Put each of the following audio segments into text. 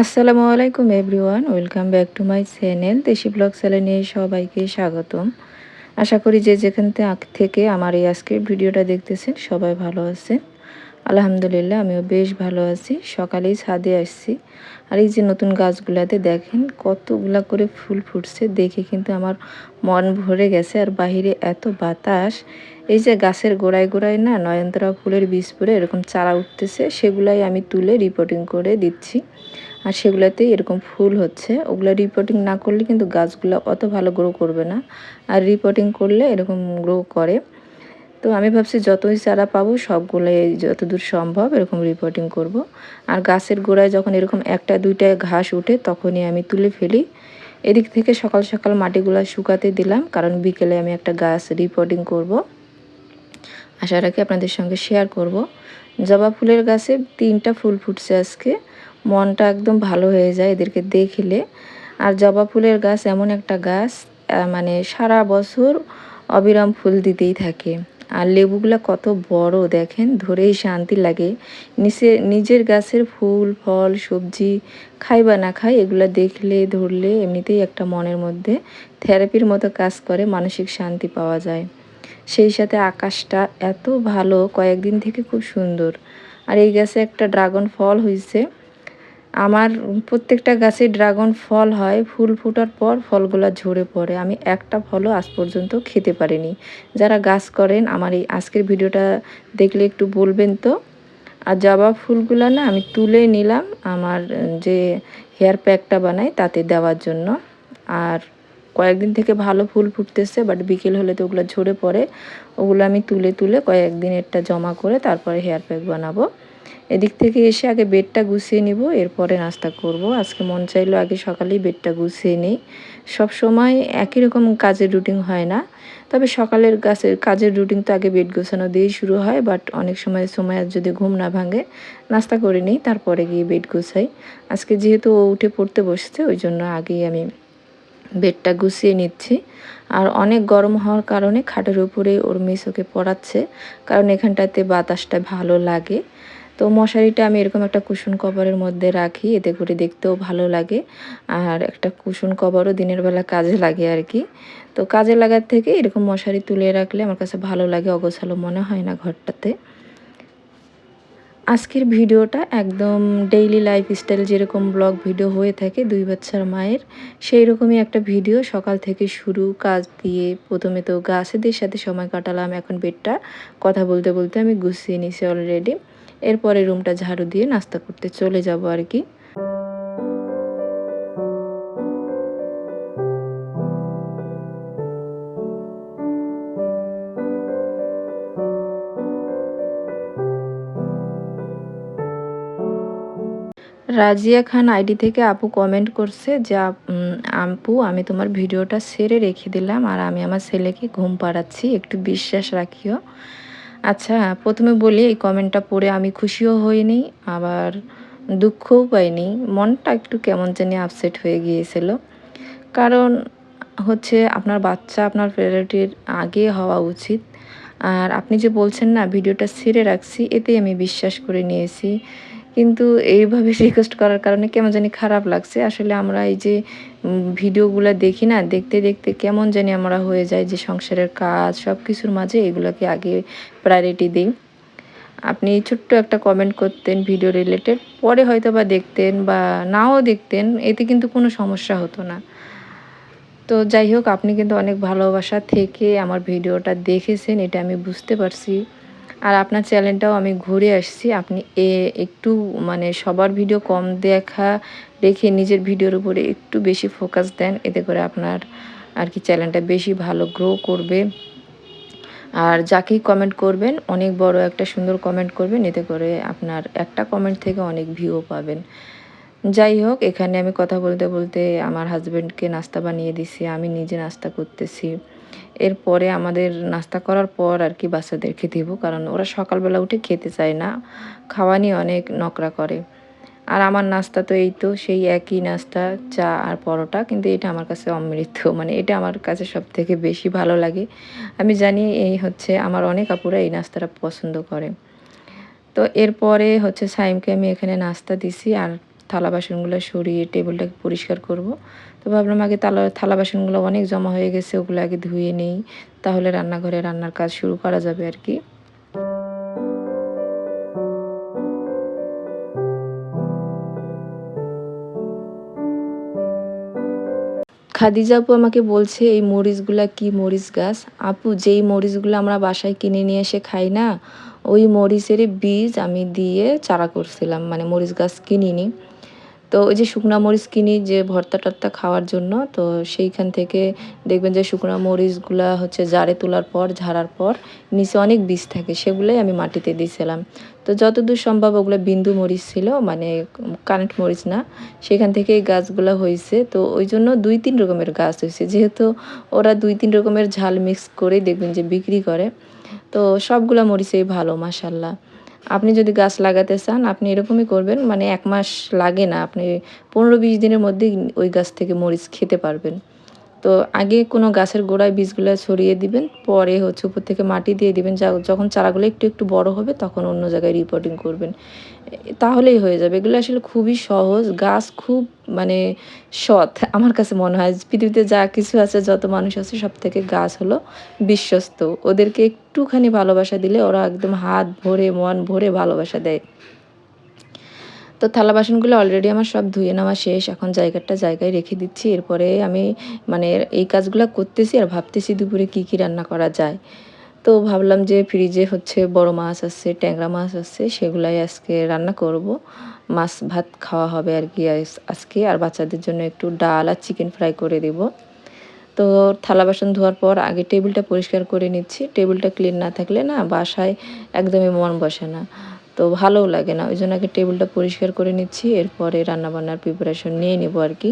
আসসালামু আলাইকুম everyone, welcome back to my channel Desi blog চ্যানেলে সবাইকে স্বাগতম। আশা করি যে যেখান থেকে আমার এই আজকের ভিডিওটা দেখতেছেন সবাই ভালো আছেন। আলহামদুলিল্লাহ আমিও বেশ ভালো আছি। সকালেই ছাদে আসছি। আর এই যে নতুন গাছগুলাতে দেখেন কতগুলা করে ফুল ফুটছে, দেখে কিন্তু আমার মন ভরে গেছে। আর বাহিরে এত বাতাস, এই যে গাছের গোড়ায় গোড়ায় না নয়নতারা ফুলের বীজ পরে এরকম চারা উঠতেছে, সেগুলাই আমি তুলে রিপোর্টিং করে দিচ্ছি। আর সেগুলোতে এরকম ফুল হচ্ছে ওগুলো রিপোর্টিং না করলে কিন্তু গাছগুলো অত ভালো গ্রো করবে না আর রিপোর্টিং করলে এরকম গ্রো করে তো আমি ভাবছি যতই চারা পাবো, সবগুলোই যতদূর সম্ভব এরকম রিপোর্টিং করব। আর গাছের গোড়ায় যখন এরকম একটা, দুইটা ঘাস উঠে, তখনই আমি তুলে ফেলি এদিক থেকে সকাল সকাল মাটিগুলো শুকাতে দিলাম, কারণ বিকেলে আমি একটা গাছ রিপোর্টিং করব। আশা রাখি আপনাদের সঙ্গে শেয়ার করব। জবা ফুলের গাছে তিনটা ফুল ফুটছে আজকে। মনটা একদম ভালো হয়ে যায় এদেরকে দেখলে। আর জবা ফুলের গাছ এমন একটা গাছ মানে সারা বছর অবিরাম ফুল দিতেই থাকে। আর লেবুগুলো কত বড়, দেখেন, ধরেই শান্তি লাগে। নিচে, নিজের গাছের ফুল, ফল, সবজি খাই বা না খাই, এগুলো দেখলে, ধরলে এমনিতেই একটা মনের মধ্যে থেরাপির মতো কাজ করে, মানসিক শান্তি পাওয়া যায়। সেই সাথে আকাশটা এত ভালো, কয়েকদিন থেকে খুব সুন্দর। আর এই গাছে একটা ড্রাগন ফল হয়েছে আমার প্রত্যেকটা গাছে ড্রাগন ফল হয়, ফুল ফোটার পর ফলগুলো ঝরে পড়ে। আমি একটা ফলও আজ পর্যন্ত খেতে পারিনি। যারা গাছ করেন, আমার এই আজকের ভিডিওটা দেখলে একটু বলবেন তো? আর জবা ফুলগুলো না আমি তুলে নিলাম আমার যে হেয়ার প্যাকটা বানাই তাতে দেওয়ার জন্য। আর কয়েকদিন থেকে ভালো ফুল ফুটতেছে বাট বিকেল হলে তো ওগুলো ঝরে পড়ে। ওগুলো আমি তুলে তুলে কয়েকদিন একটা জমা করে তারপরে হেয়ার প্যাক বানাবো। এদিক থেকে এসে আগে বেডটা গুছিয়ে নিব, এরপরে নাস্তা করব। আজকে মন চাইলো আগে সকালেই বেডটা গুছিয়ে নিই। সব সময় একই রকম কাজের রুটিন হয় না। তবে সকালের গাছের কাজের রুটিন তো আগে বেড গোছানো দিয়েই শুরু হয় বাট অনেক সময় সময় যদি ঘুম না ভাঙে, নাস্তা করে নিই, তারপরে গিয়ে বেড গোছাই। আজকে যেহেতু ও উঠে পড়তে বসছে, ওই জন্য আগেই আমি বেডটা গুছিয়ে নিচ্ছি। আর অনেক গরম হওয়ার কারণে খাটের উপরে ওর মিসোকে পড়াচ্ছে, কারণ এখানটাতে বাতাসটা ভালো লাগে। তো মশারিটা আমি এরকম একটা কুশন কভারের মধ্যে রাখি, এতে করে দেখতেও ভালো লাগে। আর একটা কুশন কভারও দিনের বেলা কাজে লাগে আর কি। তো কাজে লাগার থেকে এরকম মশারি তুলে রাখলে আমার কাছে ভালো লাগে, অগোছালো মনে হয় না ঘরটাতে। আজকের ভিডিওটা একদম ডেইলি লাইফ স্টাইল যেরকম ব্লগ ভিডিও হয়ে থাকে দুই বাচ্চার মায়ের সেই রকমই একটা ভিডিও সকাল থেকে শুরু কাজ দিয়ে প্রথমে তো গাছেদের সাথে সময় কাটালাম এখন বেডটা। কথা বলতে বলতে আমি গুছিয়ে নিছি অলরেডি এরপরে রুমটা ঝাড়ু দিয়ে নাস্তা করতে চলে যাব আর কি। রাজিয়া খান আইডি থেকে আপু কমেন্ট করছে যে, আপু আমি তোমার ভিডিওটা সেরে রেখে দিলাম আর আমি আমার ছেলেকে ঘুম পাড়াচ্ছি, একটু বিশ্বাস রাখিও। আচ্ছা প্রথমে বলি, এই কমেন্টটা পড়ে আমি খুশিও হইনি, আবার দুঃখও পাইনি। মনটা একটু কেমন জানি আপসেট হয়ে গিয়েছিল। কারণ হচ্ছে আপনার বাচ্চা, আপনার প্রায়োরিটির আগে হওয়া উচিত। আর আপনি যে বলছেন না, ভিডিওটা ছেড়ে রাখছি, এতেই আমি বিশ্বাস করে নিয়েছি। কিন্তু এইভাবে রিকোয়েস্ট করার কারণে কেমন জানি খারাপ লাগছে। আসলে আমরা এই যে ভিডিওগুলো দেখি না, দেখতে দেখতে কেমন জানি আমরা হয়ে যায় যে সংসারের কাজ সব কিছুর মাঝে এগুলোকে আগে প্রায়োরিটি দিই। আপনি ছোট্ট একটা কমেন্ট করতেন ভিডিও রিলেটেড পরে হয়তো বা দেখতেন বা নাও দেখতেন, এতে কিন্তু কোনো সমস্যা হতো না। তো যাই হোক, আপনি কিন্তু অনেক ভালোবাসা থেকে আমার ভিডিওটা দেখেছেন, এটা আমি বুঝতে পারছি। আর আপনার চ্যানেলটাও আমি ঘুরে আসছি। আপনি এ একটু মানে সবার ভিডিও কম দেখা রেখে নিজের ভিডিওর উপরে একটু বেশি ফোকাস দেন। এতে করে আপনার আর কি চ্যানেলটা বেশি ভালো গ্রো করবে। আর যাকেই কমেন্ট করবেন, অনেক বড় একটা সুন্দর কমেন্ট করবেন। এতে করে আপনার একটা কমেন্ট থেকে অনেক ভিউ পাবেন। যাই হোক, এখানে আমি কথা বলতে বলতে আমার হাজব্যান্ডকে নাস্তা বানিয়ে দিছি। আমি নিজে নাস্তা করতেছি। এরপরে আমাদের নাস্তা করার পর আর কি বাচ্চাদেরকে দিব, কারণ ওরা সকালবেলা উঠে খেতে চায় না, খাওয়া নিয়ে অনেক নকরা করে। আর আমার নাস্তা তো এই তো, সেই একই নাস্তা, চা আর পরোটা, কিন্তু এটা আমার কাছে অমৃত মানে এটা আমার কাছে সব থেকে বেশি ভালো লাগে। আমি জানি এই হচ্ছে আমার অনেক আপুরা এই নাস্তাটা পছন্দ করে। তো এরপরে হচ্ছে সাইমকে আমি এখানে নাস্তা দিছি, আর থালা বাসনগুলো সরিয়ে টেবিলটাকে পরিষ্কার করব। তো ভাবলাম আগে তালা থালা বাসনগুলো অনেক জমা হয়ে গেছে, ওগুলো আগে ধুয়ে নেই। তাহলে রান্নাঘরে রান্নার কাজ শুরু করা যাবে আর কি। খাদিজা আপু আমাকে বলছে, এই মরিচগুলা কি মরিচ গাছ? আপু, যেই মরিচগুলো আমরা বাসায় কিনে নিয়ে এসে খাই না, ওই মরিচেরই বীজ আমি দিয়ে চারা করছিলাম মানে মরিচ গাছ কিনিনি। তো ওই যে শুকনো মরিচ কিনি যে ভর্তা টর্তা খাওয়ার জন্য, তো সেইখান থেকে দেখবেন যে শুকনো মরিচগুলা হচ্ছে জারে তোলার পর, ঝাড়ার পর নিচে অনেক বীজ থাকে, সেগুলোই আমি মাটিতে দিয়েছিলাম তো যতদূর সম্ভব ওগুলো বিন্দু মরিচ ছিল মানে কারেন্ট মরিচ না, সেখান থেকে গাছগুলো হয়েছে। তো ওই জন্য দুই তিন রকমের গাছ হয়েছে, যেহেতু ওরা দুই তিন রকমের ঝাল মিক্স করে দেখবেন যে বিক্রি করে। তো সবগুলো মরিচেই ভালো মাসাল্লাহ আপনি যদি গাছ লাগাতে চান, আপনি এরকমই করবেন। মানে এক মাস লাগে না, আপনি পনেরো বিশ দিনের মধ্যেই ওই গাছ থেকে মরিচ খেতে পারবেন। তো আগে কোনো গাছের গোড়ায় বীজগুলো ছড়িয়ে দিবেন, পরে হচ্ছে উপর থেকে মাটি দিয়ে দিবেন। যা যখন চারাগুলো একটু একটু বড় হবে তখন অন্য জায়গায় রিপোর্টিং করবেন। তাহলেই হয়ে যাবে। এগুলো আসলে খুবই সহজ। গাছ খুব মানে সৎ। আমার কাছে মনে হয় পৃথিবীতে যা কিছু আছে, যত মানুষ আছে, সব থেকে গাছ হলো বিশ্বস্ত। ওদেরকে একটুখানি ভালোবাসা দিলে ওরা একদম হাত ভরে, মন ভরে ভালোবাসা দেয়। তো থালা বাসনগুলো অলরেডি আমার সব ধুয়ে নেওয়া শেষ। এখন জায়গাটা জায়গায় রেখে দিচ্ছি। এরপরে আমি মানে এই কাজগুলো করতেছি আর ভাবতেছি দুপুরে কি কি রান্না করা যায়। তো ভাবলাম যে ফ্রিজে হচ্ছে বড় মাছ আছে, ট্যাংরা মাছ আছে, সেগুলাই আজকে রান্না করব। মাছ ভাত খাওয়া হবে আর কি আজকে। আর বাচ্চাদের জন্য একটু ডাল আর চিকেন ফ্রাই করে দেব। তো থালা বাসন ধোয়ার পর আগে টেবিলটা পরিষ্কার করে নিচ্ছি। টেবিলটা ক্লিন না থাকলে না বাসায় একদমই মন বসে না। তো ভালোও লাগে না। ওই জন্য আগে টেবিলটা পরিষ্কার করে নিচ্ছি, এরপরে রান্নাবান্নার প্রিপারেশন নিয়ে নেব আর কি।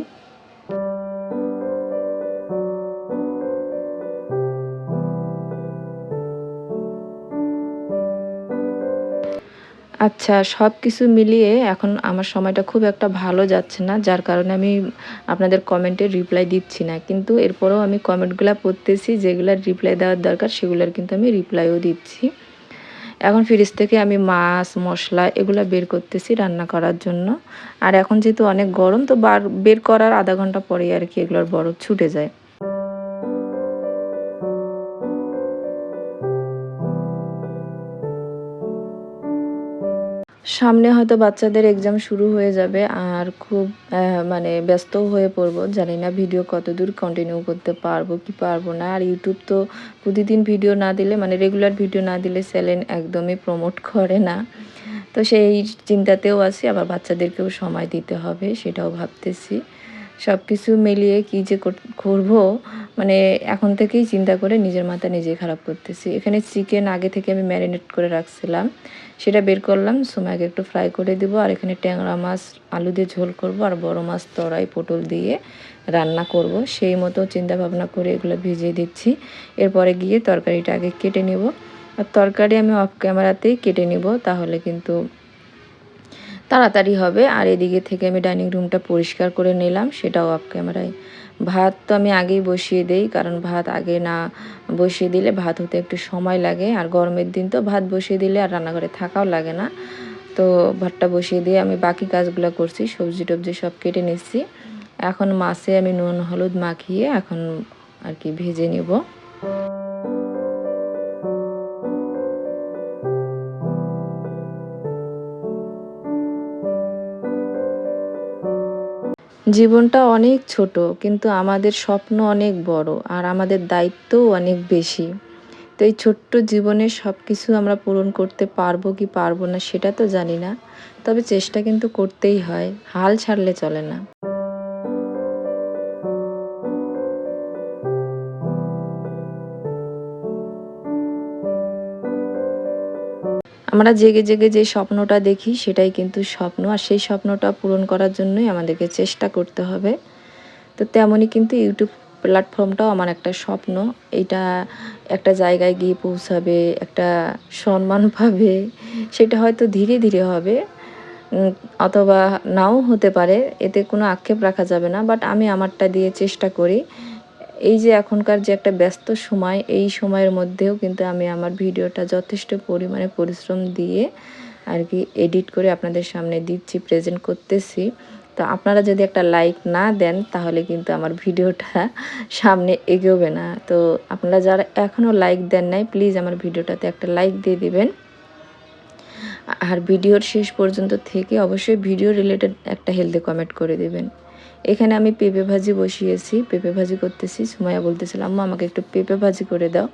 আচ্ছা সব কিছু মিলিয়ে এখন আমার সময়টা খুব একটা ভালো যাচ্ছে না, যার কারণে আমি আপনাদের কমেন্টে রিপ্লাই দিচ্ছি না। কিন্তু এরপরেও আমি কমেন্টগুলো পড়তেছি, যেগুলোর রিপ্লাই দেওয়ার দরকার, সেগুলোর কিন্তু আমি রিপ্লাইও দিচ্ছি। এখন ফ্রিজ থেকে আমি মাছ, মশলা এগুলো বের করতেছি রান্না করার জন্য। আর এখন যেহেতু অনেক গরম, তো বার, বের করার আধা ঘণ্টা পরে আর কি এগুলোর বরফ ছুটে যায়। সামনে হয়তো বাচ্চাদের এক্সাম শুরু হয়ে যাবে আর খুব মানে ব্যস্ত হয়ে পড়ব। জানি না ভিডিও কতদূর কন্টিনিউ করতে পারব কি পারব না। আর ইউটিউব তো প্রতিদিন ভিডিও না দিলে মানে রেগুলার ভিডিও না দিলে স্যালেন একদমই প্রমোট করে না। তো সেই চিন্তাতেও আছি, আবার বাচ্চাদেরকেও সময় দিতে হবে, সেটাও ভাবতেছি। সব কিছু মিলিয়ে কী যে করব মানে এখন থেকেই চিন্তা করে নিজের মাথা নিজে খারাপ করতেছি। এখানে চিকেন আগে থেকে আমি ম্যারিনেট করে রাখছিলাম, সেটা বের করলাম সময়কে একটু ফ্রাই করে দিব, আর এখানে ট্যাংরা মাছ, আলু দিয়ে ঝোল করব, আর বড় মাছ তরাই, পটল দিয়ে রান্না করব। সেই মতো চিন্তা ভাবনা করে এগুলো ভিজিয়ে দিচ্ছি। এরপরে গিয়ে তরকারিটা আগে কেটে নেব। আর তরকারি আমি অফ ক্যামেরাতেই কেটে নিব, তাহলে কিন্তু তাড়াতাড়ি হবে। আর এদিকে থেকে আমি ডাইনিং রুমটা পরিষ্কার করে নিলাম, সেটাও অফ ক্যামেরায় ভাত তো আমি আগেই বসিয়ে দেই, কারণ ভাত আগে না বসিয়ে দিলে ভাত হতে একটু সময় লাগে। আর গরমের দিন তো ভাত বসিয়ে দিলে আর রান্নাঘরে থাকাও লাগে না। তো ভাতটা বসিয়ে দিয়ে আমি বাকি কাজগুলো করছি, সবজি টবজি সব কেটে নিচ্ছি। এখন মাছে আমি নুন, হলুদ মাখিয়ে এখন আর কি ভেজে নেব। জীবনটা অনেক ছোট, কিন্তু আমাদের স্বপ্ন অনেক বড় আর আমাদের দায়িত্বও অনেক বেশি। তো এই ছোট্ট জীবনে সব কিছু আমরা পূরণ করতে পারব কি পারব না সেটা তো জানি না, তবে চেষ্টা কিন্তু করতেই হয়, হাল ছাড়লে চলে না। আমরা জেগে জেগে যে স্বপ্নটা দেখি সেটাই কিন্তু স্বপ্ন। আর সেই স্বপ্নটা পূরণ করার জন্যই আমাদেরকে চেষ্টা করতে হবে। তো তেমনই কিন্তু ইউটিউব প্ল্যাটফর্মটাও আমার একটা স্বপ্ন। এটা একটা জায়গায় গিয়ে পৌঁছাবে, একটা সম্মান পাবে, সেটা হয়তো ধীরে ধীরে হবে। অথবা নাও হতে পারে, এতে কোনো আক্ষেপ রাখা যাবে না। বাট আমি আমারটা দিয়ে চেষ্টা করি। এই যে এখনকার যে একটা ব্যস্ত সময়, এই সময়ের মধ্যেও কিন্তু আমি আমার ভিডিওটা যথেষ্ট পরিমাণে পরিশ্রম দিয়ে আর কি এডিট করে আপনাদের সামনে দিচ্ছি প্রেজেন্ট করতেছি। তো আপনারা যদি একটা লাইক না দেন, তাহলে কিন্তু আমার ভিডিওটা সামনে এগোবে না। তো আপনারা যারা এখনও লাইক দেন নাই প্লিজ আমার ভিডিওটাতে একটা লাইক দিয়ে দিবেন। আর ভিডিওর শেষ পর্যন্ত থেকে অবশ্যই ভিডিও রিলেটেড একটা হেলদি কমেন্ট করে দেবেন। এখানে আমি পেঁপে ভাজি বসিয়েছি, পেঁপে ভাজি করতেছি। সুমাইয়া বলতেছিল, আম্মা, আমাকে একটু পেঁপে ভাজি করে দাও।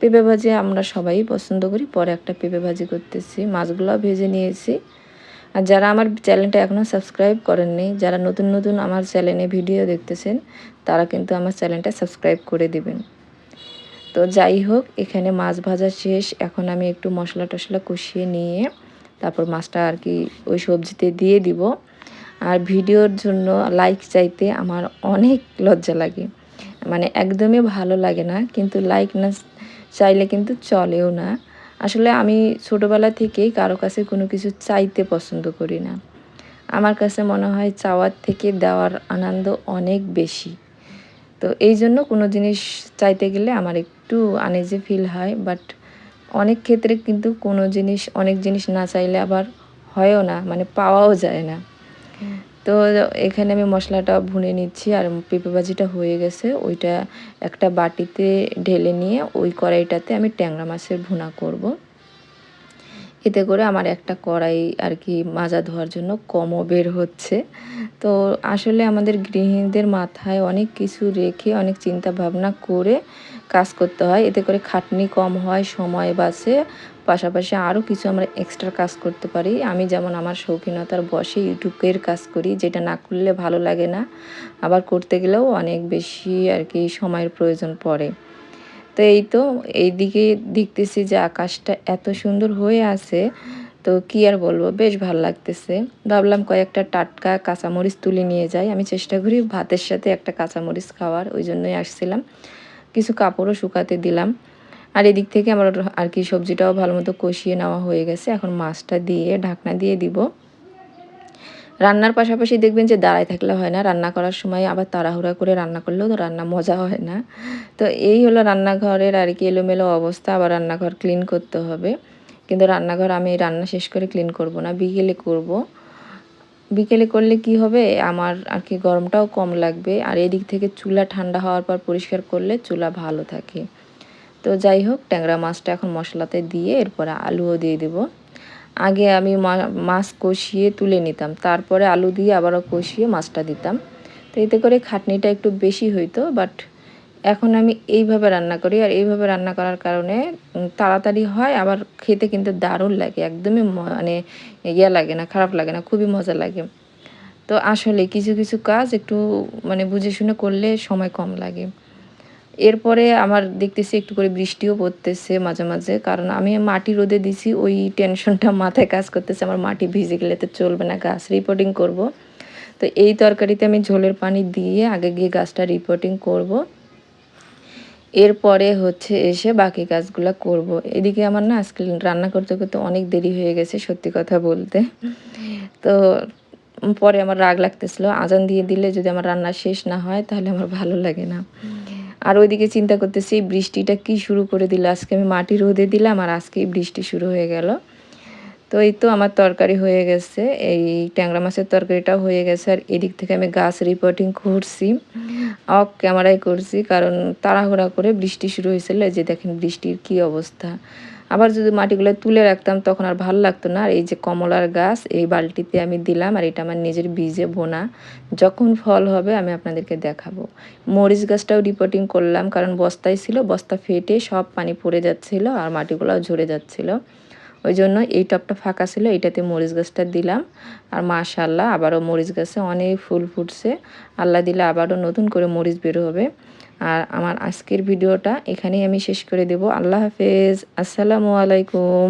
পেঁপে ভাজি আমরা সবাই পছন্দ করি, পরে একটা পেঁপে ভাজি করতেছি। মাছগুলো ভেজে নিয়েছি। আর যারা আমার চ্যানেলটা এখনও সাবস্ক্রাইব করেননি, যারা নতুন নতুন আমার চ্যানেলে ভিডিও দেখতেছেন, তারা কিন্তু আমার চ্যানেলটা সাবস্ক্রাইব করে দিবেন। তো যাই হোক, এখানে মাছ ভাজা শেষ। এখন আমি একটু মশলা টশলা কষিয়ে নিয়ে তারপর মাছটা আর কি ওই সবজিতে দিয়ে দিব। আর ভিডিওর জন্য লাইক চাইতে আমার অনেক লজ্জা লাগে। মানে একদমই ভালো লাগে না, কিন্তু লাইক না চাইলে কিন্তু চলেও না। আসলে আমি ছোটোবেলা থেকেই কারও কাছে কোনো কিছু চাইতে পছন্দ করি না। আমার কাছে মনে হয় চাওয়ার থেকে দেওয়ার আনন্দ অনেক বেশি। তো এই জন্য কোনো জিনিস চাইতে গেলে আমার একটু আনেজে ফিল হয় বাট অনেক ক্ষেত্রে কিন্তু কোনো জিনিস, অনেক জিনিস না চাইলে আবার হয়ও না মানে পাওয়াও যায় না। তো এখানে আমি মশলাটা ভুনে নিচ্ছি আর পেঁপে ভাজিটা হয়ে গেছে ওইটা একটা বাটিতে ঢেলে নিয়ে ওই কড়াইটাতে আমি ট্যাংরা মাছের ভুনা করব। এতে করে আমার একটা কড়াই আর কি মাজা ধোয়ার জন্য কমও বের হচ্ছে তো আসলে আমাদের গৃহিণীদের মাথায় অনেক কিছু রেখে অনেক চিন্তা ভাবনা করে কাজ করতে হয়। এতে করে খাটনি কম হয়, সময় বাঁচে। পাশাপাশি আরও কিছু আমরা এক্সট্রা কাজ করতে পারি। আমি যেমন আমার শৌখিনতার বসে ইউটিউবের কাজ করি, যেটা না করলে ভালো লাগে না। আবার করতে গেলেও অনেক বেশি আর কি সময়ের প্রয়োজন পড়ে। তো এই তো এইদিকে দেখতেছি যে আকাশটা এত সুন্দর হয়ে আছে। তো কি আর বলব, বেশ ভালো লাগতেছে। ভাবলাম কয়েকটা টাটকা কাঁচামরিচ তুলে নিয়ে যাই। আমি চেষ্টা করি ভাতের সাথে একটা কাঁচামরিচ খাওয়ার, ওই জন্যই আসছিলাম। কিছু কাপড়ও শুকাতে দিলাম। আর এদিক থেকে আমার আর কি সবজিটাও ভালো মতো কষিয়ে নেওয়া হয়ে গেছে। এখন মাছটা দিয়ে, ঢাকনা দিয়ে দিব। রান্নার পাশাপাশি দেখবেন যে দাঁড়ায় থাকলে হয় না। রান্না করার সময় আবার তাড়াহুড়া করে রান্না করলেও তো রান্না মজা হয় না। তো এই হলো রান্নাঘরের আর কি এলোমেলো অবস্থা। আবার রান্নাঘর ক্লিন করতে হবে। কিন্তু রান্নাঘর আমি রান্না শেষ করে ক্লিন করব না। বিকেলে করব। বিকেলে করলে কি হবে? আমার আর কি গরমটাও কম লাগবে। আর এদিক থেকে চুলা ঠান্ডা হওয়ার পর পরিষ্কার করলে চুলা ভালো থাকে। তো যাই হোক, ট্যাংরা মাছটা এখন মশলাতে দিয়ে এরপরে আলুও দিয়ে দেব। আগে আমি মাছ কষিয়ে তুলে নিতাম। তারপরে আলু দিয়ে আবারও কষিয়ে মাছটা দিতাম। তো এতে করে খাটনিটা একটু বেশি হইতো, বাট এখন আমি এইভাবে রান্না করি আর এইভাবে রান্না করার কারণে তাড়াতাড়ি হয়। আবার খেতে কিন্তু দারুণ লাগে, একদমই মানে ইয়ে লাগে না, খারাপ লাগে না, খুবই মজা লাগে। তো আসলে কিছু কিছু কাজ একটু মানে বুঝে শুনে করলে সময় কম লাগে। এরপরে আমার দেখতেছি একটু করে বৃষ্টিও পড়তেছে মাঝে মাঝে। কারণ আমি মাটি রোদে দিছি, ওই টেনশনটা মাথায় কাজ করতেছে, আমার মাটি ভিজে গেলে তো চলবে না, গাছ রিপোর্টিং করব। তো এই তরকারিতে আমি ঝোলের পানি দিয়ে আগে গিয়ে গাছটা রিপোর্টিং করব। এরপরে হচ্ছে এসে বাকি কাজগুলো করব। এদিকে আমার না আজকে রান্না করতে করতে অনেক দেরি হয়ে গেছে, সত্যি কথা বলতে। তো পরে আমার রাগ লাগতেছিল। আজান দিয়ে দিলে যদি আমার রান্না শেষ না হয়, তাহলে আমার ভালো লাগে না। আর ওইদিকে চিন্তা করতেছি, বৃষ্টিটা কি শুরু করে দিল? আজকে আমি মাটি রোদে দিলাম আর আজকেই বৃষ্টি শুরু হয়ে গেল। তো এই তো আমার তরকারি হয়ে গেছে। এই ট্যাংরা মাছের তরকারিটাও হয়ে গেছে আর এদিক থেকে আমি গাছ রিপোর্টিং করছি। অফ ক্যামেরায় করছি কারণ তাড়াহুড়া করে বৃষ্টি শুরু হয়েছিল। যে দেখেন বৃষ্টির কি অবস্থা। আবার যদি মাটিগুলো তুলে রাখতাম তখন আর ভালো লাগতো না। আর এই যে কমলার গাছ, এই বালতিতে আমি দিলাম আর এটা আমার নিজের বীজে বোনা। যখন ফল হবে আমি আপনাদেরকে দেখাবো। মরিচ গাছটাও রিপোর্টিং করলাম কারণ বস্তায় ছিল, বস্তা ফেটে সব পানি পড়ে যাচ্ছিল আর মাটিগুলোও ঝরে যাচ্ছিল। ওই জন্য এই টপটা ফাঁকা ছিল এটাতে মরিচ গাছটা দিলাম। আর মাশাল্লাহ আবারও মরিচ গাছে অনেক ফুল ফুটছে। আল্লাহ দিলে আবারও নতুন করে মরিচ বের হবে। আর আমার আজকের ভিডিওটা এখানেই আমি শেষ করে দেব। আল্লাহ হাফেজ, আসসালামু আলাইকুম।